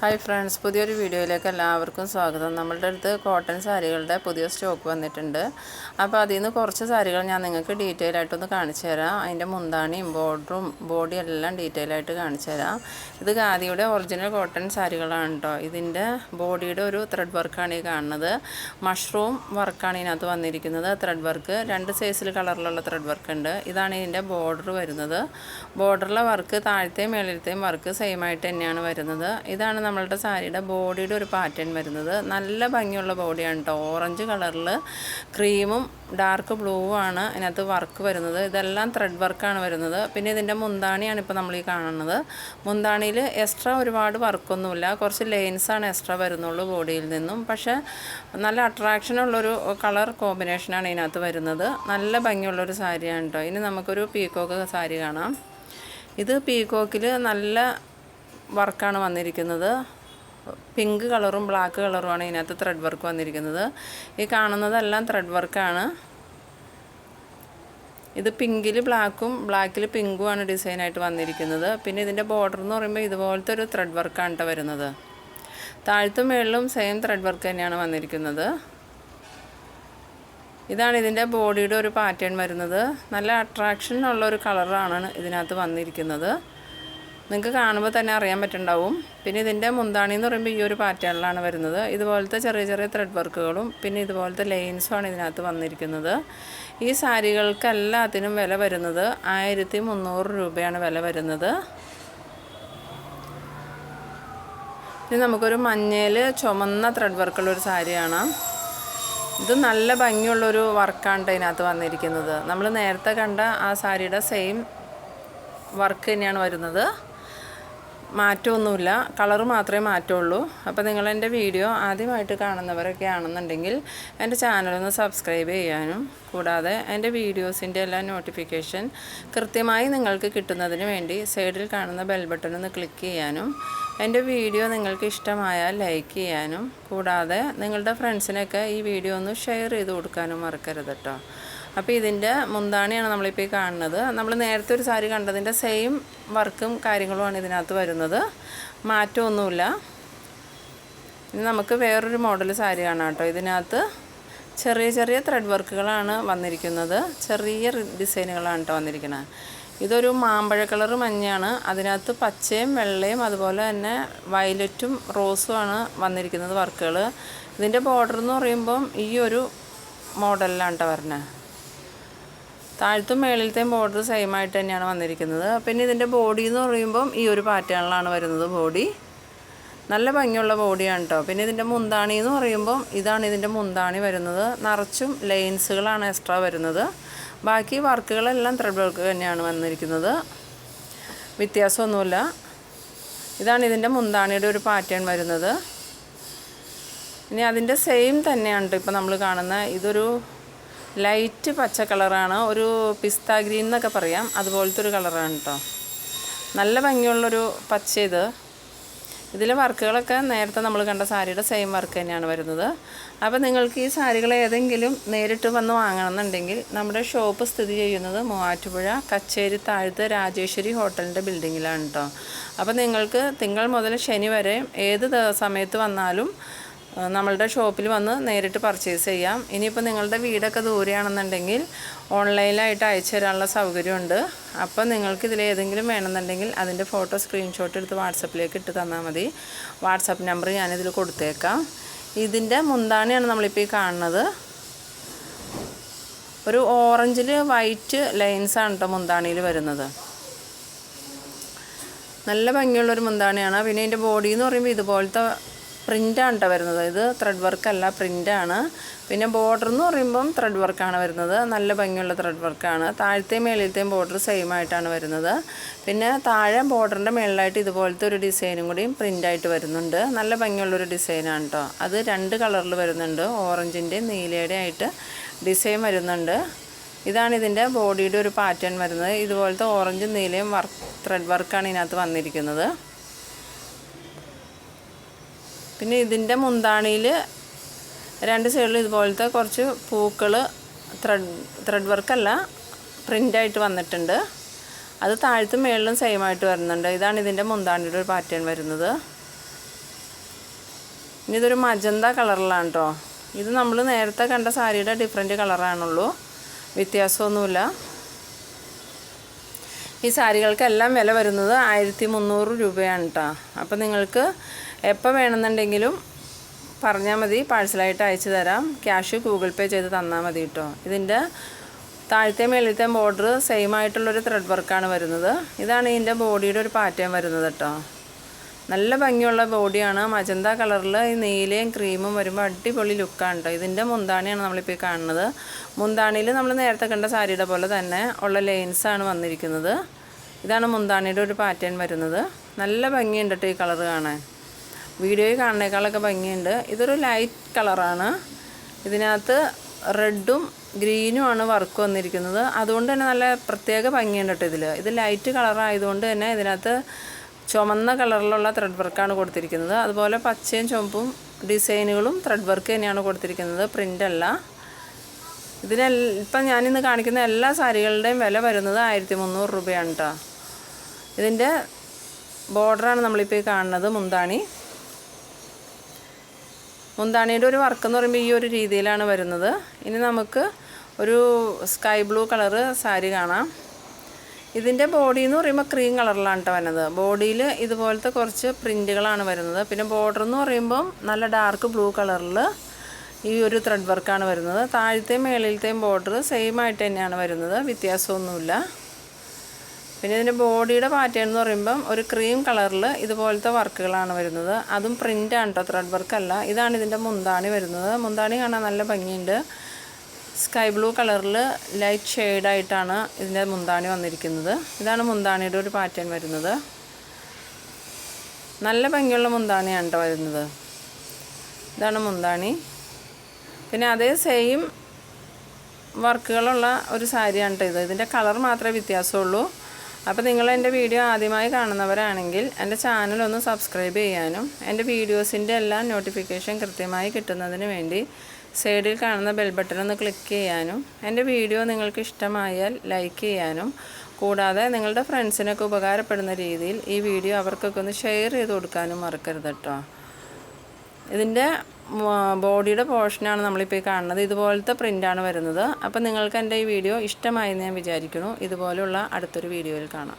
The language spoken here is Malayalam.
ഹായ് ഫ്രണ്ട്സ് പുതിയൊരു വീഡിയോയിലേക്ക് എല്ലാവർക്കും സ്വാഗതം. നമ്മളുടെ അടുത്ത് കോട്ടൺ സാരികളുടെ പുതിയ സ്റ്റോക്ക് വന്നിട്ടുണ്ട്. അപ്പോൾ അതിൽ നിന്ന് കുറച്ച് സാരികൾ ഞാൻ നിങ്ങൾക്ക് ഡീറ്റെയിൽ ആയിട്ടൊന്ന് കാണിച്ചു തരാം. അതിന്റെ മുന്താണിയും ബോർഡറും ബോഡി എല്ലാം ഡീറ്റെയിൽ ആയിട്ട് കാണിച്ചു തരാം. ഇത് ഖാദിയുടെ ഒറിജിനൽ കോട്ടൺ സാരികളാണ് കേട്ടോ ഇതിന്റെ ബോഡിയുടെ ഒരു ത്രെഡ് വർക്കാണ് ഈ കാണുന്നത്. മഷ്റൂം വർക്കാണ് ഇതിനകത്ത് വന്നിരിക്കുന്നത്. ത്രെഡ് വർക്ക് രണ്ട് സൈസിൽ കളറിലുള്ള ത്രെഡ് വർക്ക് ഉണ്ട്. ഇതാണ് ഇതിന്റെ ബോർഡർ വരുന്നത്. ബോർഡറിലെ വർക്ക് താഴത്തെയും മേളിലത്തെയും വർക്ക് സെയിം ആയിട്ട് തന്നെയാണ് വരുന്നത്. ഇതാണ് നമ്മളുടെ സാരിയുടെ ബോഡിയുടെ ഒരു പാറ്റേൺ വരുന്നത്. നല്ല ഭംഗിയുള്ള ബോഡിയാണ് കേട്ടോ ഓറഞ്ച് കളറിൽ ക്രീമും ഡാർക്ക് ബ്ലൂവും ആണ് അതിനകത്ത് വർക്ക് വരുന്നത്. ഇതെല്ലാം ത്രെഡ് വർക്കാണ് വരുന്നത്. പിന്നെ ഇതിന്റെ മുന്താണിയാണ് ഇപ്പോൾ നമ്മൾ ഈ കാണുന്നത്. മുന്താണിയിൽ എക്സ്ട്രാ ഒരുപാട് വർക്കൊന്നുമില്ല കുറച്ച് ലെയിൻസാണ് എക്സ്ട്രാ വരുന്നുള്ളൂ ബോഡിയിൽ നിന്നും. പക്ഷേ നല്ല അട്രാക്ഷനുള്ളൊരു കളർ കോമ്പിനേഷനാണ് ഇതിനകത്ത് വരുന്നത്. നല്ല ഭംഗിയുള്ളൊരു സാരിയാണ് കേട്ടോ ഇനി നമുക്കൊരു പീക്കോക്ക് സാരി കാണാം. ഇത് പീക്കോക്കിൽ നല്ല വർക്കാണ് വന്നിരിക്കുന്നത്. പിങ്ക് കളറും ബ്ലാക്ക് കളറുമാണ് ഇതിനകത്ത് ത്രെഡ് വർക്ക് വന്നിരിക്കുന്നത്. ഈ കാണുന്നതെല്ലാം ത്രെഡ് വർക്കാണ് ഇത് പിങ്കിൽ ബ്ലാക്കും ബ്ലാക്കിൽ പിങ്കുമാണ് ഡിസൈനായിട്ട് വന്നിരിക്കുന്നത്. പിന്നെ ഇതിന്റെ ബോർഡർ എന്ന് പറയുമ്പോൾ ഇതുപോലത്തെ ഒരു ത്രെഡ് വർക്കാണ് കേട്ടോ വരുന്നത്. താഴ്ത്തും മേളിലും സെയിം ത്രെഡ് വർക്ക് തന്നെയാണ് വന്നിരിക്കുന്നത്. ഇതാണ് ഇതിന്റെ ബോഡിയുടെ ഒരു പാറ്റേൺ വരുന്നത്. നല്ല അട്രാക്ഷൻ ഉള്ള ഒരു കളറാണ് ഇതിനകത്ത് വന്നിരിക്കുന്നത്. നിങ്ങൾക്ക് കാണുമ്പോൾ തന്നെ അറിയാൻ പറ്റുണ്ടാവും പിന്നെ ഇതിന്റെ മുന്താണി എന്ന് പറയുമ്പോൾ ഈ ഒരു പാറ്റേണിലാണ് വരുന്നത്. ഇതുപോലത്തെ ചെറിയ ചെറിയ ത്രെഡ് വർക്കുകളും പിന്നെ ഇതുപോലത്തെ ലൈൻസുമാണ് ഇതിനകത്ത് വന്നിരിക്കുന്നത്. ഈ സാരികൾക്കെല്ലാത്തിനും വില വരുന്നത് ആയിരത്തി മുന്നൂറ് രൂപയാണ് വില വരുന്നത്. ഇനി നമുക്കൊരു മഞ്ഞയിൽ ചുമന്ന ത്രെഡ് വർക്കുള്ള ഒരു സാരിയാണ്. ഇത് നല്ല ഭംഗിയുള്ളൊരു വർക്കാണ് ഇതിനകത്ത് വന്നിരിക്കുന്നത്. നമ്മൾ നേരത്തെ കണ്ട ആ സാരിയുടെ സെയിം വർക്ക് തന്നെയാണ് വരുന്നത്. മാറ്റമൊന്നുമില്ല. കളർ മാത്രമേ മാറ്റമുള്ളൂ അപ്പോൾ നിങ്ങൾ എന്റെ വീഡിയോ ആദ്യമായിട്ട് കാണുന്നവരൊക്കെ ആണെന്നുണ്ടെങ്കിൽ എന്റെ ചാനലൊന്ന് സബ്സ്ക്രൈബ് ചെയ്യാനും കൂടാതെ എന്റെ വീഡിയോസിന്റെ എല്ലാ നോട്ടിഫിക്കേഷൻ കൃത്യമായി നിങ്ങൾക്ക് കിട്ടുന്നതിന് വേണ്ടി സൈഡിൽ കാണുന്ന ബെൽ ബട്ടൺ ഒന്ന് ക്ലിക്ക് ചെയ്യാനും എന്റെ വീഡിയോ നിങ്ങൾക്ക് ഇഷ്ടമായാൽ ലൈക്ക് ചെയ്യാനും കൂടാതെ നിങ്ങളുടെ ഫ്രണ്ട്സിനൊക്കെ ഈ വീഡിയോ ഒന്ന് ഷെയർ ചെയ്ത് കൊടുക്കാനും മറക്കരുത് കേട്ടോ അപ്പോൾ ഇതിന്റെ മുന്താണിയാണ് നമ്മളിപ്പോൾ ഈ കാണുന്നത്. നമ്മൾ നേരത്തെ ഒരു സാരി കണ്ടതിന്റെ സെയിം വർക്കും കാര്യങ്ങളുമാണ് ഇതിനകത്ത് വരുന്നത്. മാറ്റമൊന്നുമില്ല. ഇനി നമുക്ക് വേറൊരു മോഡൽ സാരി കാണാം കേട്ടോ. ഇതിനകത്ത് ചെറിയ ചെറിയ ത്രെഡ് വർക്കുകളാണ് വന്നിരിക്കുന്നത്. ചെറിയ ഡിസൈനുകളാണ് കേട്ടോ വന്നിരിക്കുന്നത്. ഇതൊരു മാമ്പഴ കളർ മഞ്ഞയാണ്. അതിനകത്ത് പച്ചയും വെള്ളയും അതുപോലെ തന്നെ വയലറ്റും റോസുമാണ് വന്നിരിക്കുന്നത് വർക്കുകൾ ഇതിന്റെ ബോർഡർ എന്ന് പറയുമ്പം ഈ ഒരു മോഡലിലാണ് കേട്ടോ വരുന്നത് താഴത്തും മേളിലത്തെയും ബോർഡർ സെയിം ആയിട്ട് തന്നെയാണ് വന്നിരിക്കുന്നത്. പിന്നെ ഇതിന്റെ ബോഡി എന്ന് പറയുമ്പം ഈ ഒരു പാറ്റേണിലാണ് വരുന്നത് ബോഡി നല്ല ഭംഗിയുള്ള ബോഡിയാണ് കേട്ടോ പിന്നെ ഇതിന്റെ മുന്താണി എന്ന് പറയുമ്പം ഇതാണ് ഇതിന്റെ മുന്താണി വരുന്നത്. നിറച്ചും ലൈൻസുകളാണ് എക്സ്ട്രാ വരുന്നത്. ബാക്കി വർക്കുകളെല്ലാം ത്രെഡ് വർക്ക് തന്നെയാണ് വന്നിരിക്കുന്നത്. വ്യത്യാസമൊന്നുമില്ല. ഇതാണ് ഇതിന്റെ മുന്താണിയുടെ ഒരു പാറ്റേൺ വരുന്നത്. ഇനി അതിന്റെ സെയിം തന്നെയാണ് ഇപ്പോൾ നമ്മൾ കാണുന്ന ഇതൊരു ലൈറ്റ് പച്ച കളറാണ്. ഒരു പിസ്ത ഗ്രീൻ എന്നൊക്കെ പറയാം. അതുപോലത്തെ ഒരു കളറാണ് കേട്ടോ നല്ല ഭംഗിയുള്ളൊരു പച്ച ഇത് ഇതിലെ വർക്കുകളൊക്കെ നേരത്തെ നമ്മൾ കണ്ട സാരിയുടെ സെയിം വർക്ക് തന്നെയാണ് വരുന്നത്. അപ്പോൾ നിങ്ങൾക്ക് ഈ സാരികൾ ഏതെങ്കിലും നേരിട്ട് വന്ന് വാങ്ങണമെന്നുണ്ടെങ്കിൽ നമ്മുടെ ഷോപ്പ് സ്ഥിതി ചെയ്യുന്നത് മൂവാറ്റുപുഴ കച്ചേരി താഴത്ത് രാജേശ്വരി ഹോട്ടലിന്റെ ബിൽഡിങ്ങിലാണ് കേട്ടോ അപ്പോൾ നിങ്ങൾക്ക് തിങ്കൾ മുതൽ ശനി വരെ ഏത് സമയത്ത് വന്നാലും നമ്മളുടെ ഷോപ്പിൽ വന്ന് നേരിട്ട് പർച്ചേസ് ചെയ്യാം. ഇനിയിപ്പോൾ നിങ്ങളുടെ വീടൊക്കെ ദൂരെയാണെന്നുണ്ടെങ്കിൽ ഓൺലൈനായിട്ട് അയച്ചു തരാനുള്ള സൗകര്യമുണ്ട്. അപ്പോൾ നിങ്ങൾക്ക് ഇതിൽ ഏതെങ്കിലും വേണമെന്നുണ്ടെങ്കിൽ അതിന്റെ ഫോട്ടോ സ്ക്രീൻഷോട്ട് എടുത്ത് വാട്സപ്പിലേക്ക് ഇട്ട് തന്നാൽ മതി. വാട്സപ്പ് നമ്പർ ഞാനിതിൽ കൊടുത്തേക്കാം. ഇതിന്റെ മുന്താണിയാണ് നമ്മളിപ്പോൾ ഈ കാണുന്നത്. ഒരു ഓറഞ്ചിൽ വൈറ്റ് ലൈൻസാണ് കേട്ടോ മുന്താണിയിൽ വരുന്നത്. നല്ല ഭംഗിയുള്ളൊരു മുന്താണിയാണ്. പിന്നെ ഇതിന്റെ ബോഡി എന്ന് പറയുമ്പോൾ ഇതുപോലത്തെ പ്രിന്റാണ് കേട്ടോ വരുന്നത്. ഇത് ത്രെഡ് വർക്കല്ല പ്രിന്റാണ് പിന്നെ ബോർഡർ എന്ന് പറയുമ്പം ത്രെഡ് വർക്കാണ് വരുന്നത്. നല്ല ഭംഗിയുള്ള ത്രെഡ് വർക്കാണ് താഴത്തെയും മേളിലത്തെയും ബോർഡർ സെയിം ആയിട്ടാണ് വരുന്നത്. പിന്നെ താഴെ ബോർഡറിന്റെ മേളിലായിട്ട് ഇതുപോലത്തെ ഒരു ഡിസൈനും കൂടിയും പ്രിന്റായിട്ട് വരുന്നുണ്ട്. നല്ല ഭംഗിയുള്ളൊരു ഡിസൈനാണ് കേട്ടോ അത് രണ്ട് കളറിൽ വരുന്നുണ്ട്. ഓറഞ്ചിന്റെയും നീലയുടെ ആയിട്ട് ഡിസൈൻ വരുന്നുണ്ട്. ഇതാണ് ഇതിന്റെ ബോഡിയുടെ ഒരു പാറ്റേൺ വരുന്നത്. ഇതുപോലത്തെ ഓറഞ്ചും നീലയും വർക്ക് ത്രെഡ് വർക്കാണ് ഇതിനകത്ത് വന്നിരിക്കുന്നത്. പിന്നെ ഇതിന്റെ മുന്താണിയിൽ രണ്ട് സൈഡിൽ ഇതുപോലത്തെ കുറച്ച് പൂക്കൾ ത്രെഡ് ത്രെഡ് വർക്കല്ല പ്രിന്റായിട്ട് വന്നിട്ടുണ്ട്. അത് താഴത്തും മേളിലും സെയിം ആയിട്ട് വരുന്നുണ്ട്. ഇതാണ് ഇതിന്റെ മുന്താണിയുടെ ഒരു പാറ്റേൺ വരുന്നത്. ഇനി ഇതൊരു മജന്ത കളറിലാണ് കേട്ടോ ഇത് നമ്മൾ നേരത്തെ കണ്ട സാരിയുടെ ഡിഫറെന്റ് കളറാണുള്ളൂ വ്യത്യാസമൊന്നുമില്ല. ഈ സാരികൾക്കെല്ലാം വില വരുന്നത് ആയിരത്തി മുന്നൂറ് രൂപയാണ് കേട്ടോ അപ്പോൾ നിങ്ങൾക്ക് എപ്പോൾ വേണമെന്നുണ്ടെങ്കിലും പറഞ്ഞാൽ മതി പാഴ്സലായിട്ട് അയച്ചു തരാം. ക്യാഷ് ഗൂഗിൾ പേ ചെയ്ത് തന്നാൽ മതി കേട്ടോ ഇതിന്റെ താഴത്തെ മേളിലത്തെ ബോർഡർ സെയിം ആയിട്ടുള്ളൊരു ത്രെഡ് വർക്കാണ് വരുന്നത്. ഇതാണ് ഇതിന്റെ ബോഡിയുടെ ഒരു പാറ്റേൺ വരുന്നത് കേട്ടോ നല്ല ഭംഗിയുള്ള ബോഡിയാണ്. മജന്ത കളറിൽ ഈ നീലയും ക്രീമും വരുമ്പോൾ അടിപൊളി ലുക്കാണ് കേട്ടോ ഇതിന്റെ മുന്താണിയാണ് നമ്മളിപ്പോൾ കാണുന്നത്. മുന്താണിയിൽ നമ്മൾ നേരത്തെ കണ്ട സാരിയുടെ പോലെ തന്നെ ഉള്ള ലെയിൻസാണ് വന്നിരിക്കുന്നത്. ഇതാണ് മുന്താണിയുടെ ഒരു പാറ്റേൺ വരുന്നത്. നല്ല ഭംഗിയുണ്ട് കേട്ടോ ഈ കളർ കാണാൻ. വീഡിയോയിൽ കാണുന്നേക്കാളൊക്കെ ഭംഗിയുണ്ട്. ഇതൊരു ലൈറ്റ് കളറാണ് ഇതിനകത്ത് റെഡും ഗ്രീനുമാണ് വർക്ക് വന്നിരിക്കുന്നത്. അതുകൊണ്ട് തന്നെ നല്ല പ്രത്യേക ഭംഗിയുണ്ട് കേട്ടോ ഇതിൽ ഇത് ലൈറ്റ് കളറായതുകൊണ്ട് തന്നെ ഇതിനകത്ത് ചുമന്ന കളറിലുള്ള ത്രെഡ് വർക്കാണ് കൊടുത്തിരിക്കുന്നത്. അതുപോലെ പച്ചയും ചുവപ്പും ഡിസൈനുകളും ത്രെഡ് വർക്ക് തന്നെയാണ് കൊടുത്തിരിക്കുന്നത്. പ്രിന്റ് അല്ല. ഇതിന് ഇപ്പം ഞാനിന്ന് കാണിക്കുന്ന എല്ലാ സാരികളുടെയും വില വരുന്നത് ആയിരത്തി മുന്നൂറ് രൂപയാണ് കേട്ടോ. ഇതിന്റെ ബോർഡറാണ് നമ്മളിപ്പോൾ കാണുന്നത് മുന്താണി. മുന്താണിയുടെ ഒരു വർക്ക് എന്ന് പറയുമ്പോൾ ഈ ഒരു രീതിയിലാണ് വരുന്നത്. ഇനി നമുക്ക് ഒരു സ്കൈ ബ്ലൂ കളറ് സാരി കാണാം. ഇതിന്റെ ബോഡി എന്ന് പറയുമ്പോൾ ക്രീം കളറിലാണ് കേട്ടോ വരുന്നത്. ബോഡിയിൽ ഇതുപോലത്തെ കുറച്ച് പ്രിന്റുകളാണ് വരുന്നത്. പിന്നെ ബോർഡർ എന്ന് പറയുമ്പം നല്ല ഡാർക്ക് ബ്ലൂ കളറിൽ ഈ ഒരു ത്രെഡ് വർക്കാണ് വരുന്നത്. താഴത്തെയും മേളിലത്തെയും ബോർഡർ സെയിം ആയിട്ട് തന്നെയാണ് വരുന്നത്. വ്യത്യാസമൊന്നുമില്ല. പിന്നെ ഇതിന്റെ ബോഡിയുടെ പാറ്റേൺ എന്ന് പറയുമ്പം ഒരു ക്രീം കളറിൽ ഇതുപോലത്തെ വർക്കുകളാണ് വരുന്നത്. അതും പ്രിന്റാണ് കേട്ടോ ത്രെഡ് വർക്കല്ല ഇതാണ് ഇതിന്റെ മുന്താണി വരുന്നത്. മുന്താണി കാണാൻ നല്ല ഭംഗിയുണ്ട്. സ്കൈ ബ്ലൂ കളറിൽ ലൈറ്റ് ഷെയ്ഡായിട്ടാണ് ഇതിന്റെ മുന്താണി വന്നിരിക്കുന്നത്. ഇതാണ് മുന്താണിയുടെ ഒരു പാറ്റേൺ വരുന്നത്. നല്ല ഭംഗിയുള്ള മുന്താണിയാണ് കേട്ടോ വരുന്നത്. ഇതാണ് മുന്താണി. പിന്നെ അതേ സെയിം വർക്കുകളുള്ള ഒരു സാരിയാണ് കേട്ടോ ഇത്. ഇതിന്റെ കളർ മാത്രമേ വ്യത്യാസമുള്ളൂ. അപ്പോൾ നിങ്ങൾ എന്റെ വീഡിയോ ആദ്യമായി കാണുന്നവരാണെങ്കിൽ എന്റെ ചാനൽ ഒന്ന് സബ്സ്ക്രൈബ് ചെയ്യാനും എന്റെ വീഡിയോസിന്റെ എല്ലാ നോട്ടിഫിക്കേഷൻ കൃത്യമായി കിട്ടുന്നതിന് വേണ്ടി സൈഡിൽ കാണുന്ന ബെൽ ബട്ടൺ ഒന്ന് ക്ലിക്ക് ചെയ്യാനും എന്റെ വീഡിയോ നിങ്ങൾക്ക് ഇഷ്ടമായാൽ ലൈക്ക് ചെയ്യാനും കൂടാതെ നിങ്ങളുടെ ഫ്രണ്ട്സിനൊക്കെ ഉപകാരപ്പെടുന്ന രീതിയിൽ ഈ വീഡിയോ അവർക്കൊക്കെ ഒന്ന് ഷെയർ ചെയ്ത് കൊടുക്കാനും മറക്കരുത് കേട്ടോ ഇതിന്റെ ബോഡിയുടെ പോർഷനാണ് നമ്മളിപ്പോൾ കാണുന്നത്. ഇതുപോലത്തെ പ്രിന്റാണ് വരുന്നത്. അപ്പോൾ നിങ്ങൾക്ക് എന്റെ ഈ വീഡിയോ ഇഷ്ടമായി എന്ന് ഞാൻ വിചാരിക്കുന്നു. ഇതുപോലുള്ള അടുത്തൊരു വീഡിയോയിൽ കാണാം.